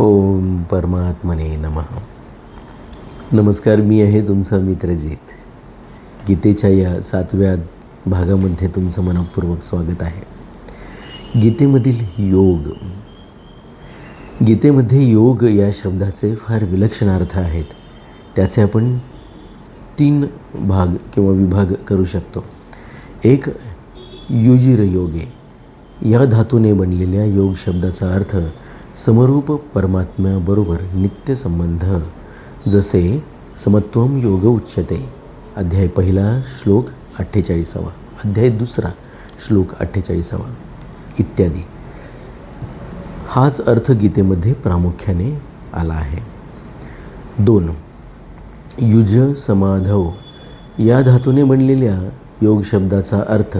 ओम परमात्मने नमः. नमस्कार मी आहे तुमचा मित्रजित गीतेच्या या सातव्या भागामध्ये तुमचं मनपूर्वक स्वागत आहे. गीतेमधील योग. गीतेमध्ये योग या शब्दाचे फार विलक्षण अर्थ आहेत. त्याचे आपण तीन भाग किंवा विभाग करू शकतो. एक युजिर योगे या धातूने बनलेल्या योग शब्दाचा अर्थ समरूप परमात्म्याबरोबर नित्यसंबंध जसे समत्वम योग उच्यते. अध्याय पहिला श्लोक अठ्ठेचाळीसावा. अध्याय दुसरा श्लोक अठ्ठेचाळीसावा. इत्यादी. हाच अर्थ गीतेमध्ये प्रामुख्याने आला आहे. दोन. युज समाधव या धातूने बनलेल्या योग शब्दाचा अर्थ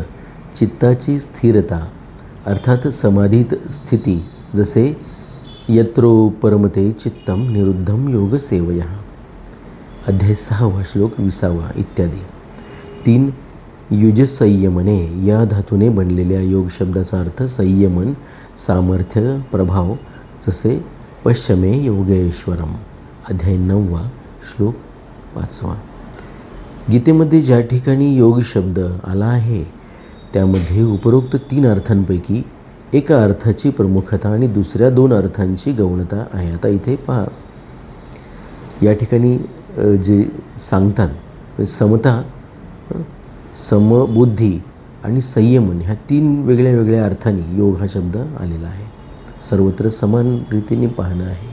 चित्ताची स्थिरता अर्थात समाधीत स्थिती जसे यत्रो परमते चित्तम निरुद्धम योग सेवया अध्याय सहावा श्लोक विसावा इत्यादी। तीन युज संयमने या धातूने बनलेल्या योग शब्दाचा अर्थ संयमन सामर्थ्य प्रभाव जसे पश्चिमे योगेश्वरम। अध्याय नववा श्लोक पाचवा। गीतेमध्ये ज्या ठिकाणी योग शब्द आला आहे त्यामध्ये उपरोक्त तीन अर्थांपैकी एका अर्थाची प्रमुखता आणि दुसऱ्या दोन अर्थांची गौणता आहे. आता इथे पहा. या ठिकाणी जे सांगतात समता समबुद्धी आणि संयमन ह्या तीन वेगळ्या वेगळ्या अर्थांनी योग हा शब्द आलेला आहे. सर्वत्र समान रीतीने पाहणं आहे.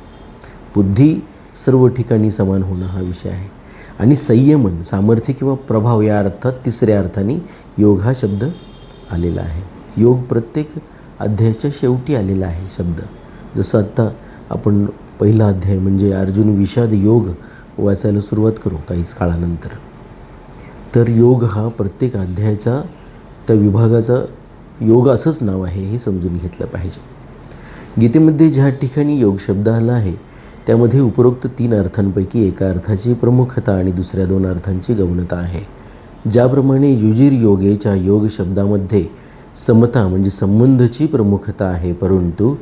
बुद्धी सर्व ठिकाणी समान होणं हा विषय आहे. आणि संयमन सामर्थ्य किंवा प्रभाव या अर्थात तिसऱ्या अर्थाने योग हा शब्द आलेला आहे. योग प्रत्येक अध्यायाच्या शेवटी आलेला आहे शब्द. जसं आत्ता आपण पहिला अध्याय म्हणजे अर्जुन विषाद योग वाचायला सुरुवात करू काहीच काळानंतर. तर योग हा प्रत्येक अध्यायाचा त्या विभागाचा योग असंच नाव आहे हे समजून घेतलं पाहिजे. गीतेमध्ये ज्या ठिकाणी योग शब्द आला आहे त्यामध्ये उपरोक्त तीन अर्थांपैकी एका अर्थाची प्रमुखता आणि दुसऱ्या दोन अर्थांची गौणता आहे. ज्याप्रमाणे युजिर योगेच्या योग शब्दामध्ये समता म्हणजे संबंधची प्रमुखता आहे परंतु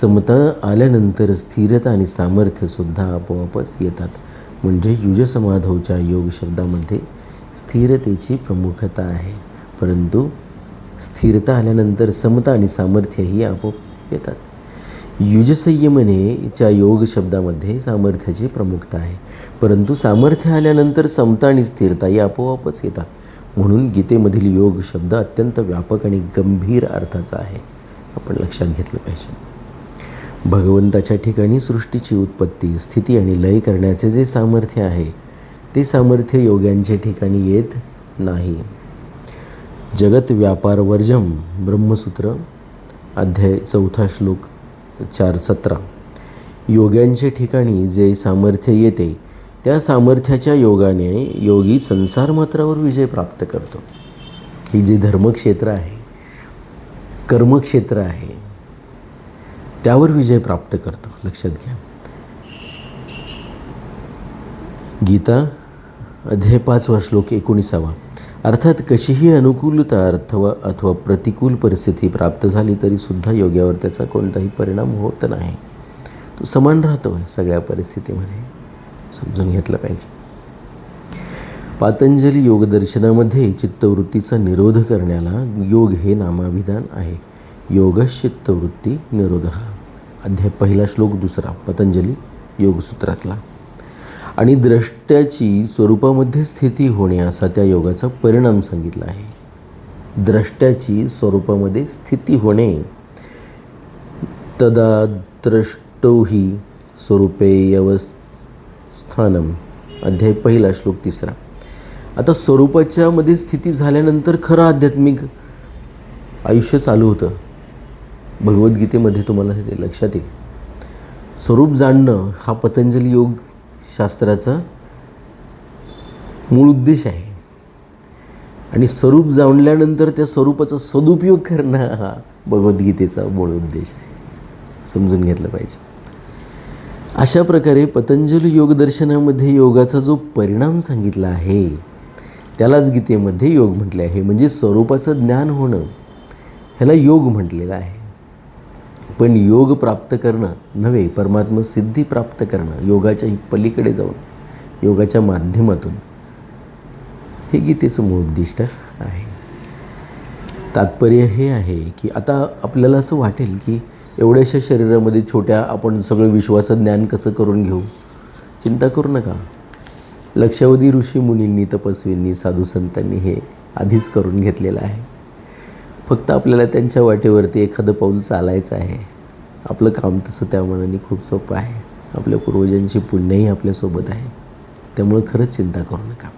समता आल्यानंतर स्थिरता आणि सामर्थ्यसुद्धा आपोआपच येतात. म्हणजे युजसमाधवच्या योग शब्दामध्ये स्थिरतेची प्रमुखता आहे परंतु स्थिरता आल्यानंतर समता आणि सामर्थ्यही आपोआप येतात. युजसंयमनेच्या योग शब्दामध्ये सामर्थ्याची प्रमुखता आहे परंतु सामर्थ्य आल्यानंतर समता आणि स्थिरताही आपोआपच येतात. म्हणून गीतेमधील योग शब्द अत्यंत व्यापक आणि गंभीर अर्थाचा आहे. आपण लक्षात घेतलं पाहिजे. भगवंताच्या ठिकाणी सृष्टीची उत्पत्ती स्थिती आणि लय करण्याचे जे सामर्थ्य आहे ते सामर्थ्य योग्यांच्या ठिकाणी येत नाही. जगत व्यापार वर्जम ब्रह्मसूत्र अध्याय चौथा श्लोक चार सतरा. योग्यांच्या ठिकाणी जे सामर्थ्य येते त्या सामर्थ्याच्या योगाने योगी संसार मात्रावर विजय प्राप्त करतो. ही जे धर्मक्षेत्र आहे कर्मक्षेत्र आहे त्यावर विजय प्राप्त करतो. लक्षात घ्या. गीता अध्याय पाचवा श्लोक एकोणीसावा. अर्थात कशीही अनुकूलता अथवा अथवा प्रतिकूल परिस्थिती प्राप्त झाली तरीसुद्धा योग्यावर त्याचा कोणताही परिणाम होत नाही. तो समान राहतो सगळ्या परिस्थितीमध्ये. समजून घेतलं पाहिजे. पातंजली योगदर्शनामध्ये चित्तवृत्तीचा निरोध करण्याला योग हे नामाभिधान आहे. योगश चित्तवृत्ती निरोध हा. अध्याय पहिला श्लोक दुसरा. पतंजली योगसूत्रातला आणि द्रष्ट्याची स्वरूपामध्ये स्थिती होणे असा त्या योगाचा परिणाम सांगितला आहे. द्रष्ट्याची स्वरूपामध्ये स्थिती होणे. तदा द्रष्टो ही स्वरूपे स्थानम अध्याय पहिला श्लोक तिसरा. आता स्वरूपाच्यामध्ये स्थिती झाल्यानंतर खरं आध्यात्मिक आयुष्य चालू होतं. भगवद्गीतेमध्ये तुम्हाला ते लक्षात येईल. स्वरूप जाणणं हा पतंजली योग शास्त्राचा मूळ उद्देश आहे. आणि स्वरूप जाणल्यानंतर त्या स्वरूपाचा सदुपयोग करणं हा भगवद्गीतेचा मूळ उद्देश आहे. समजून घेतलं पाहिजे. अशा प्रकारे पतंजली योगदर्शनामध्ये योगाचा जो परिणाम सांगितला आहे त्यालाच गीतेमध्ये योग म्हटले आहे. म्हणजे स्वरूपाचं ज्ञान होणं ह्याला योग म्हटलेलं आहे. पण योग प्राप्त करणं नव्हे परमात्मा सिद्धी प्राप्त करणं योगाच्या पलीकडे जाऊन योगाच्या माध्यमातून हे गीतेचं मूळ उद्दिष्ट आहे. तात्पर्य हे आहे की आता आपल्याला असं वाटेल की एवढ्याशा शरीरामध्ये छोट्या आपण सगळं विश्वाचं ज्ञान कसं करून घेऊ? चिंता करू नका. लक्षावधी ऋषी मुनींनी तपस्वींनी साधू संतांनी हे आधीच करून घेतलेलं आहे. फक्त आपल्याला त्यांच्या वाटेवरती एखादं पाऊल चालायचं आहे. आपलं काम तसं त्या मनाने खूप सोपं आहे. आपल्या पूर्वजांची पुण्यही आपल्यासोबत आहे. त्यामुळं खरंच चिंता करू नका.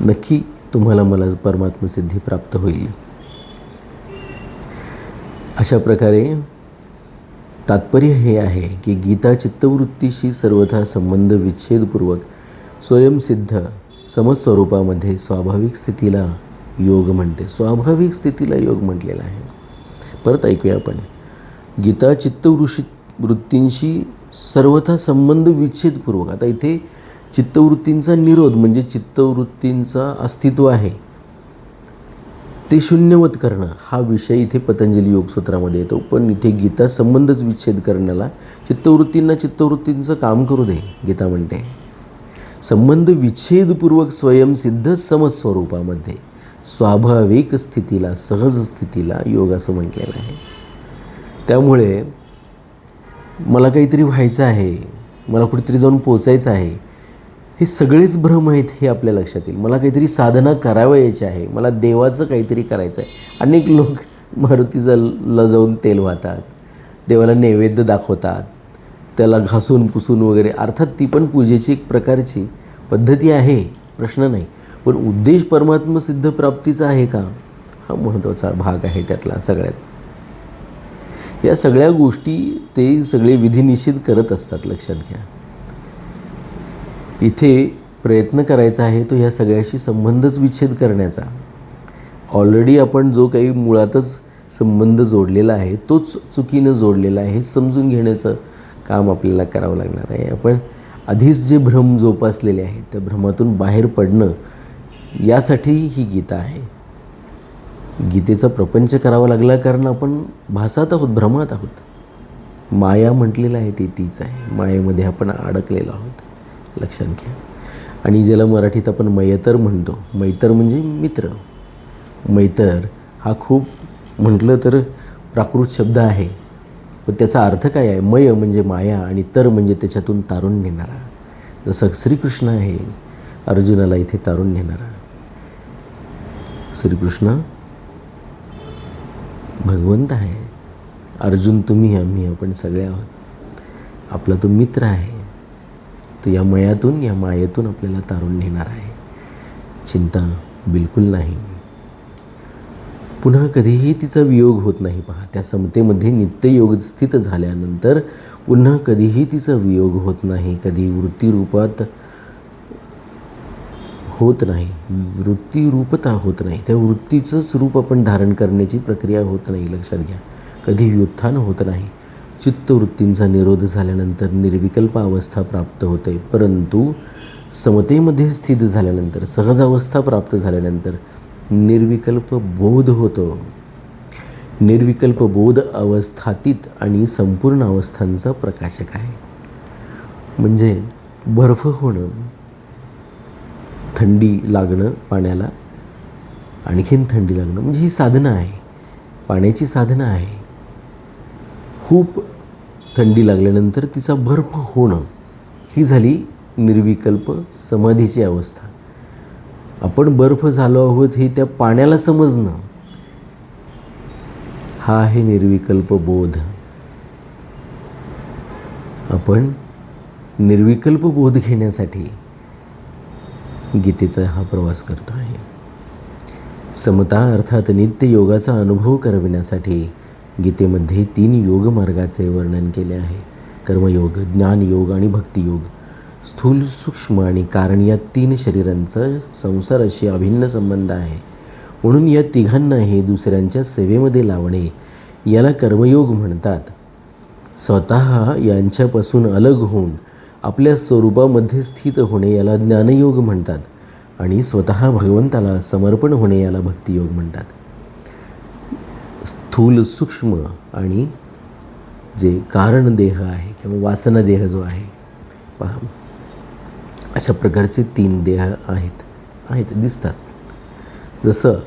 नक्की तुम्हाला मला परमात्मसिद्धी प्राप्त होईल. अशा प्रकारे तात्पर्य हे आहे की गीता चित्तवृत्तीशी सर्वथा संबंध विच्छेदपूर्वक स्वयंसिद्ध समस्वरूपामध्ये स्वाभाविक स्थितीला योग म्हणते. स्वाभाविक स्थितीला योग म्हटलेला आहे. परत ऐकूया आपण. गीता चित्तवृषी वृत्तींशी सर्वथा संबंध विच्छेदपूर्वक. आता इथे चित्तवृत्तींचा निरोध म्हणजे चित्तवृत्तींचा अस्तित्व आहे. ते शून्यवत करणं हा विषय इथे पतंजली योगसूत्रामध्ये येतो. पण इथे गीता संबंधच विच्छेद करण्याला चित्तवृत्तींना चित्तवृत्तींचं काम करू दे गीता म्हणते. संबंध विच्छेदपूर्वक स्वयंसिद्ध समस्वरूपामध्ये स्वाभाविक स्थितीला सहज स्थितीला योग असं म्हटलेलं आहे. त्यामुळे मला काहीतरी व्हायचं आहे मला कुठेतरी जाऊन पोचायचं आहे हे सगळेच भ्रम आहेत हे आपल्या लक्षात येईल. मला काहीतरी साधना करावयाची आहे. मला देवाचं काहीतरी करायचं आहे अनेक लोक मारुतीला जाऊन तेल वाहतात. देवाला नैवेद्य दाखवतात. त्याला घासून पुसून वगैरे. अर्थात ती पण पूजेची एक प्रकारची पद्धती आहे. प्रश्न नाही. पण उद्देश परमात्म सिद्ध प्राप्तीचा आहे का? हा महत्त्वाचा भाग आहे त्यातला सगळ्यात. या सगळ्या गोष्टी ते सगळे विधिनिषेध करत असतात. लक्षात घ्या. इथे प्रयत्न करायचा आहे तो ह्या सगळ्याशी संबंधच विच्छेद करण्याचा. ऑलरेडी आपण जो काही मुळातच संबंध जोडलेला आहे तोच चुकीनं जोडलेला आहे हे समजून घेण्याचं काम आपल्याला करावं लागणार आहे. आपण आधीच जे भ्रम जोपासलेले आहेत त्या भ्रमातून बाहेर पडणं यासाठी ही गीता आहे. गीतेचा प्रपंच करावा लागला कारण आपण भासात आहोत भ्रमात आहोत. माया म्हटलेलं आहे ती तीच आहे. मायेमध्ये आपण अडकलेलो आहोत. लक्षात घ्या. आणि ज्याला मराठीत आपण मयतर म्हणतो मैतर म्हणजे मित्र. मैतर हा खूप म्हटलं तर प्राकृत शब्द आहे. पण त्याचा अर्थ काय आहे? मय म्हणजे माया आणि तर म्हणजे त्याच्यातून तारून नेणारा जसं श्रीकृष्ण आहे अर्जुनाला इथे तारून नेणारा श्रीकृष्ण भगवंत आहे. अर्जुन तुम्ही आम्ही आपण सगळे आहोत. आपला तो मित्र आहे. तो या मयातून या मायेतून आपल्याला तारून नेणार आहे. चिंता बिलकुल नाही. पुन्हा कधीही तिचा वियोग होत नाही पहा. त्या समतेमध्ये नित्ययोग स्थित झाल्यानंतर पुन्हा कधीही तिचा वियोग होत नाही. कधी वृत्तीरूपात होत नाही. वृत्तीरूपता होत नाही. त्या वृत्तीचंच रूप आपण धारण करण्याची प्रक्रिया होत नाही. लक्षात घ्या. कधी व्युत्थान होत नाही. चित्तवृत्तींचा निरोध झाल्यानंतर निर्विकल्प अवस्था प्राप्त होते. परंतु समतेमध्ये स्थित झाल्यानंतर सहज अवस्था प्राप्त झाल्यानंतर निर्विकल्प बोध होतो. निर्विकल्प बोध अवस्थातीत आणि संपूर्ण अवस्थांचा प्रकाशक आहे. म्हणजे बर्फ होणं थंडी लागणं पाण्याला आणखीन थंडी लागणं म्हणजे ही साधना आहे. पाण्याची साधना आहे. खूप थंडी लागल्यानंतर तिचा बर्फ होणं ही झाली निर्विकल्प समाधीची अवस्था. आपण बर्फ झालो आहोत हे त्या पाण्याला समजणं. हा आहे निर्विकल्प बोध. आपण निर्विकल्प बोध घेण्यासाठी गीतेचा हा प्रवास करतो आहे. समता अर्थात नित्य योगाचा अनुभव करविण्यासाठी गीतेमध्ये तीन योग मार्गाचे वर्णन केले आहे. कर्मयोग ज्ञानयोग आणि भक्तियोग. स्थूल सूक्ष्म आणि कारण या तीन शरीरांचं संसाराशी अभिन्न संबंध आहे. म्हणून या तिघांनाही दुसऱ्यांच्या सेवेमध्ये लावणे याला कर्मयोग म्हणतात. स्वतः यांच्यापासून अलग होऊन आपल्या स्वरूपामध्ये स्थित होणे याला ज्ञानयोग म्हणतात आणि स्वतः भगवंताला समर्पण होणे याला भक्तियोग म्हणतात. स्थूल सूक्ष्म आणि जे कारण देह आहे किंवा वासना देह जो आहे पहा. अशा प्रकारचे तीन देह आहेत आहेत दिसतात. जसं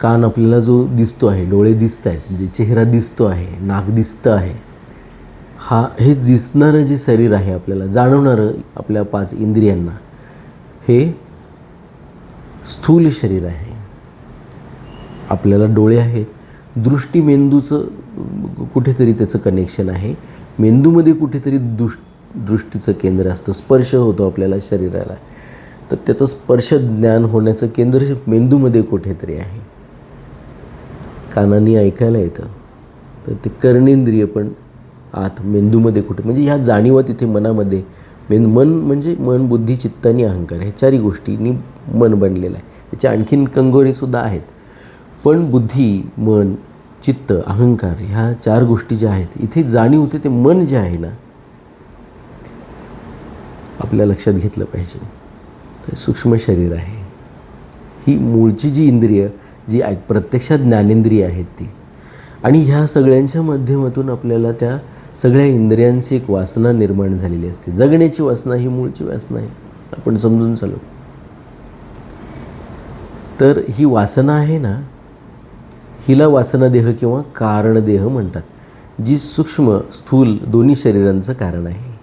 कान आपल्याला जो दिसतो आहे डोळे दिसत आहेत जे चेहरा दिसतो आहे नाक दिसतं आहे हा हे दिसणारं जे शरीर आहे आपल्याला जाणवणारं आपल्या पाच इंद्रियांना हे स्थूल शरीर आहे. आपल्याला डोळे आहेत दृष्टी मेंदूचं कुठेतरी त्याचं कनेक्शन आहे. मेंदूमध्ये कुठेतरी दुष दृष्टीचं केंद्र असतं. स्पर्श होतो आपल्याला शरीराला. तर त्याचं स्पर्श ज्ञान होण्याचं केंद्र मेंदूमध्ये कुठेतरी आहे. कानाने ऐकायला येतं. तर ते कर्णेंद्रिय पण आत मेंदूमध्ये कुठे म्हणजे ह्या जाणीवा तिथे मनामध्ये मेन मन म्हणजे मन बुद्धी चित्त आणि अहंकार ह्या चारही गोष्टींनी मन बनलेलं आहे. त्याच्या आणखीन कंगोरेसुद्धा आहेत. पण बुद्धी मन चित्त अहंकार ह्या चार गोष्टी ज्या आहेत इथे जाणीव होते ते मन जे आहे ना आपल्या लक्षात घेतलं पाहिजे. सूक्ष्म शरीर आहे. ही मूळची जी इंद्रिय जी प्रत्यक्षात ज्ञानेंद्रिय आहेत ती. आणि ह्या सगळ्यांच्या माध्यमातून आपल्याला त्या सगळ्या इंद्रियांची एक वासना निर्माण झालेली असते. जगण्याची वासना ही मूळची वासना आहे. आपण समजून चालू. तर ही वासना आहे ना हिला वासनादेह किंवा कारणदेह म्हणतात जी सूक्ष्म स्थूल दोन्ही शरीरांचं कारण आहे.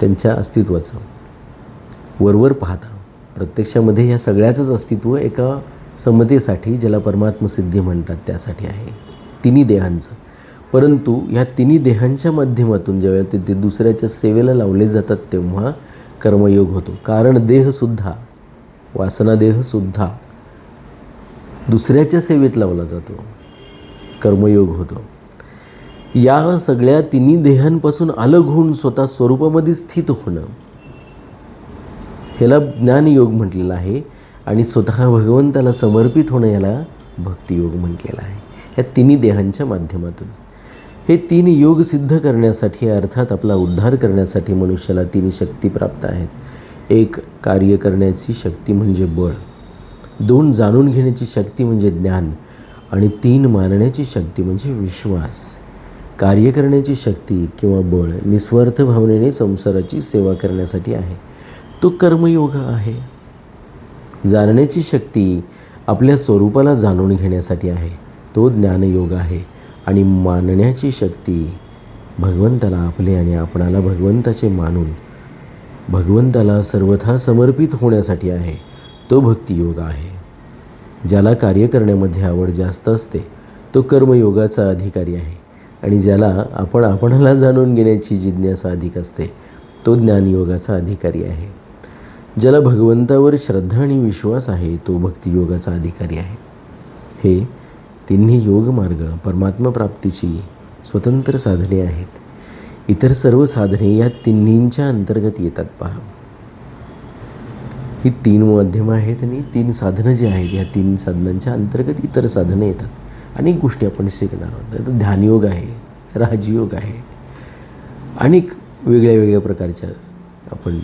त्यांच्या अस्तित्वाचं. वरवर पाहता प्रत्यक्षामध्ये ह्या सगळ्याचंच अस्तित्व एका समतेसाठी ज्याला परमात्मसिद्धी म्हणतात त्यासाठी आहे. तिन्ही देहांचं. परंतु ह्या तिन्ही देहांच्या माध्यमातून ज्यावेळेला ते ते दुसऱ्याच्या सेवेला लावले जातात तेव्हा कर्मयोग होतो. कारण देहसुद्धा वासनादेहसुद्धा दुसऱ्याच्या सेवेत लावला जातो. कर्मयोग होतो. या सगळ्या तिन्ही देहांपासून अलग होऊन स्वतः स्वरूपामध्ये स्थित होणं. ह्याला ज्ञानयोग म्हटलेलं आहे आणि स्वतः भगवंताला समर्पित होणं याला भक्तियोग म्हटलेला आहे. या तिन्ही देहांच्या माध्यमातून. हे तीन योग सिद्ध करण्यासाठी अर्थात आपला उद्धार करण्यासाठी मनुष्याला तीन शक्ती प्राप्त आहेत. एक कार्य करण्याची शक्ती म्हणजे बळ. दोन जाणून घेण्याची शक्ती म्हणजे ज्ञान आणि तीन मानण्याची शक्ती म्हणजे विश्वास. कार्य करण्याची शक्ती किंवा बळ निस्वार्थ भावनेने संसाराची सेवा करण्यासाठी आहे. तो कर्मयोग आहे. जाणण्याची शक्ती आपल्या स्वरूपाला जाणून घेण्यासाठी आहे. तो ज्ञानयोग आहे आणि मानण्याची शक्ती भगवंताला आपले आणि आपणाला भगवंताचे मानून भगवंताला सर्वथा समर्पित होण्यासाठी आहे. तो भक्तियोग आहे. ज्याला कार्य करण्यामध्ये आवड जास्त असते तो कर्मयोगाचा अधिकारी आहे आणि ज्याला आपण आपणाला जाणून घेण्याची जिज्ञासा अधिक असते तो ज्ञानयोगाचा अधिकारी आहे. ज्याला भगवंतावर श्रद्धा आणि विश्वास आहे तो भक्तियोगाचा अधिकारी आहे. हे तिन्ही योगमार्ग परमात्मप्राप्तीची स्वतंत्र साधने आहेत. इतर सर्व साधने या तिन्हींच्या अंतर्गत येतात पहा. ही तीन माध्यमं आहेत आणि तीन साधनं जी आहेत या तीन साधनांच्या अंतर्गत इतर साधनं येतात. अनेक गोष्टी आपण शिकणार आहोत. तर ध्यानयोग आहे राजयोग आहे. अनेक वेगळ्या वेगळ्या प्रकारच्या आपण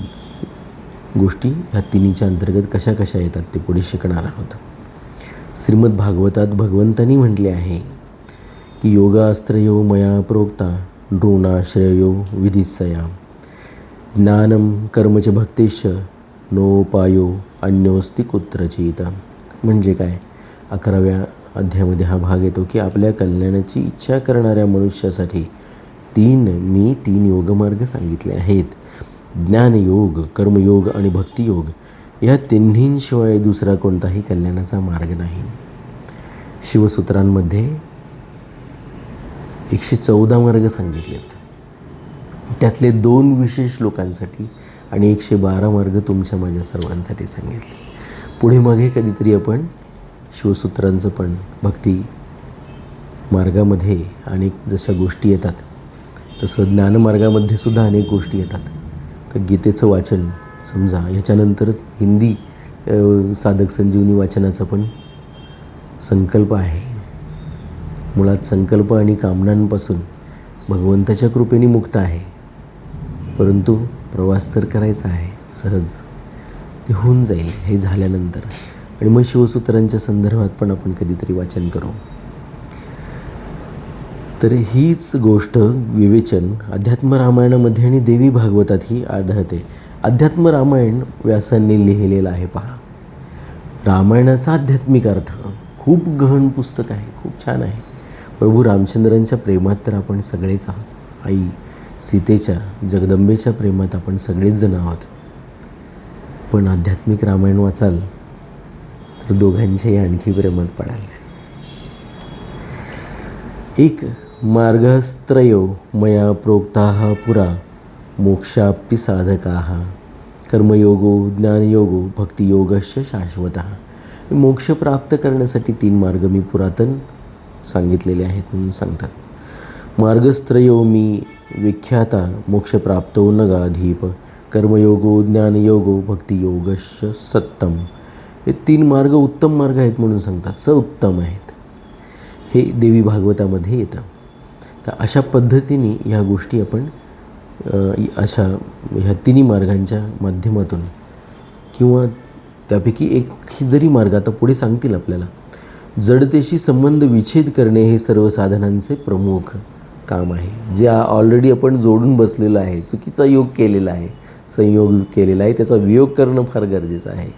गोष्टी ह्या तिन्हीच्या अंतर्गत कशा कशा येतात ते पुढे शिकणार आहोत. श्रीमद भागवतात भगवंतांनी म्हटले आहे की योगास्त्रयो मया प्रोक्ता ड्रोणाश्रयो विधिसया ज्ञानम कर्मच भक्तेश नोपायो अन्योस्ती कुत्रचित. म्हणजे काय? अकराव्या अध्यायामध्ये हा भाग येतो की आपल्या कल्याणाची इच्छा करणाऱ्या मनुष्यासाठी तीन मी तीन योगमार्ग सांगितले आहेत. ज्ञानयोग कर्मयोग आणि भक्तियोग या तिन्हींशिवाय दुसरा कोणताही कल्याणाचा मार्ग नाही. शिवसूत्रांमध्ये एकशे चौदा मार्ग सांगितलेत. त्यातले दोन विशेष लोकांसाठी आणि एकशे बारा मार्ग तुमच्या माझ्या सर्वांसाठी सांगितले. पुढे मागे कधीतरी आपण शिवसूत्रांचं पण भक्ती मार्गामध्ये अनेक जशा गोष्टी येतात तसं ज्ञानमार्गामध्ये सुद्धा अनेक गोष्टी येतात. तर गीतेचं वाचन समजा ह्याच्यानंतरच हिंदी साधक संजीवनी वाचनाचा पण संकल्प आहे. मुळात संकल्प आणि कामनांपासून भगवंताच्या कृपेने मुक्त आहे. परंतु प्रवास तर करायचा आहे सहज. ते होऊन जाईल हे झाल्यानंतर. आणि मग शिवसूत्रांच्या संदर्भात पण आपण कधीतरी वाचन करू. तर हीच गोष्ट विवेचन अध्यात्म रामायणामध्ये आणि देवी भागवतातही आढळते. अध्यात्म रामायण व्यासांनी लिहिलेलं आहे पहा. रामायणाचा आध्यात्मिक अर्थ खूप गहन पुस्तक आहे खूप छान आहे. प्रभू रामचंद्रांच्या प्रेमात तर आपण सगळेच आहोत. आई सीतेच्या जगदंबेच्या प्रेमात आपण सगळेच जण आहोत. पण आध्यात्मिक रामायण वाचाल तर दोघांच्याही आणखी प्रेमात पडाल. एक मार्गस्त्रयो मया प्रोक्ता पुरा मोक्षाप्ती साधका कर्मयोगो ज्ञानयोगो भक्तियोगश्च शाश्वत. मोक्ष प्राप्त करण्यासाठी तीन मार्ग मी पुरातन सांगितलेले आहेत म्हणून सांगतात. मार्गस्त्रयो मी विख्याता मोक्षप्राप्तो नगाधीप कर्मयोगो ज्ञानयोगो भक्तियोगश्च सत्तम. हे तीन मार्ग उत्तम मार्ग आहेत म्हणून सांगतात. स उत्तम आहेत. हे देवी भागवतामध्ये येतं. तर अशा पद्धतीने ह्या गोष्टी आपण अशा ह्या तिन्ही मार्गांच्या माध्यमातून किंवा त्यापैकी एक ही जरी मार्ग आता पुढे सांगतील आपल्याला जडतेशी संबंध विच्छेद करणे हे सर्व साधनांचे प्रमुख काम आहे. जे ऑलरेडी आपण जोडून बसलेलं आहे चुकीचा योग केलेला आहे संयोग केलेला आहे त्याचा वियोग करणं फार गरजेचं आहे.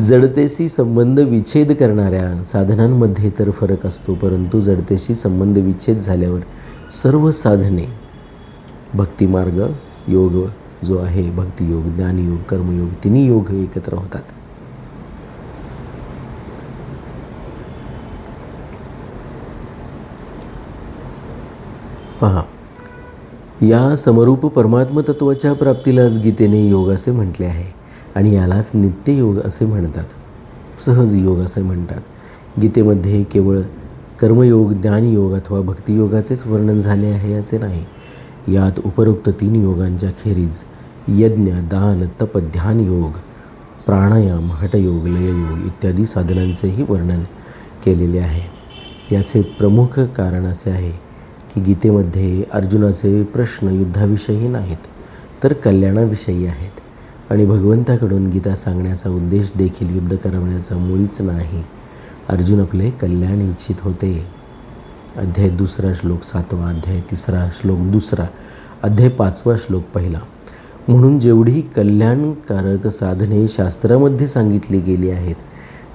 जडतेशी संबंध विच्छेद करणाऱ्या साधनांमध्ये तर फरक असतो परंतु जडतेशी संबंध विच्छेद झाल्यावर सर्व साधने भक्तिमार्ग योग जो आहे भक्तियोग ज्ञानयोग कर्मयोग तिन्ही योग एकत्र होतात. पहा. या समरूप परमात्मतत्वाच्या प्राप्तीलाच गीतेने योग असे म्हटले आहे आणि यालाच नित्ययोग असे म्हणतात. सहज योग असे म्हणतात. गीतेमध्ये केवळ कर्मयोग ज्ञानयोग अथवा भक्तियोगाचेच वर्णन झाले आहे असे नाही. यात उपरोक्त तीन योगांच्या खेरीज यज्ञ दान तप ध्यान योग प्राणायाम हठयोग लययोग इत्यादी साधनांचेही वर्णन केलेले आहे. याचे प्रमुख कारण असे आहे की गीतेमध्ये अर्जुनाचे प्रश्न युद्धाविषयी नाहीत तर कल्याणाविषयी आहेत. आणि भगवंताकडून गीता सांगण्याचा उद्देश देखील युद्ध करवण्याचा मुळीच नाही. अर्जुन आपले कल्याण इच्छित होते. अध्याय दुसरा श्लोक सातवा अध्याय तिसरा श्लोक दुसरा अध्याय पाचवा श्लोक पहिला. म्हणून जेवढी कल्याणकारक साधने शास्त्रामध्ये सांगितली गेली आहेत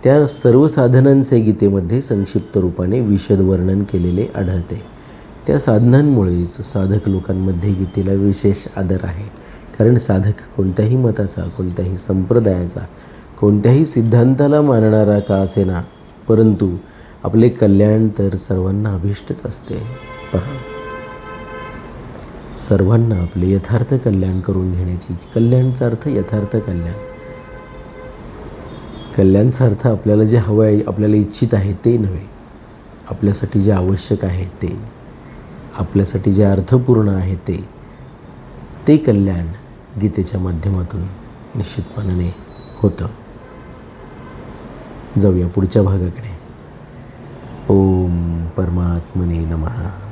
त्या सर्व साधनांचे गीतेमध्ये संक्षिप्त रूपाने विशद वर्णन केलेले आढळते. त्या साधनांमुळेच साधक लोकांमध्ये गीतेला विशेष आदर आहे. कारण साधक कोणत्याही मताचा कोणत्याही संप्रदायाचा कोणत्याही सिद्धांताला मानणारा का असेना परंतु आपले कल्याण तर सर्वांना अभिष्टच असते. पहा. सर्वांना आपले यथार्थ कल्याण करून घेण्याची कल्याणचा अर्थ यथार्थ कल्याण. कल्याणचा अर्थ आपल्याला जे हवं आहे आपल्याला इच्छित आहे ते नव्हे. आपल्यासाठी जे आवश्यक आहे ते. आपल्यासाठी जे अर्थपूर्ण आहे ते ते कल्याण गीतेच्या माध्यमातून निश्चितपणाने होतं. जाऊया पुढच्या भागाकडे. ओम परमात्मने नमः.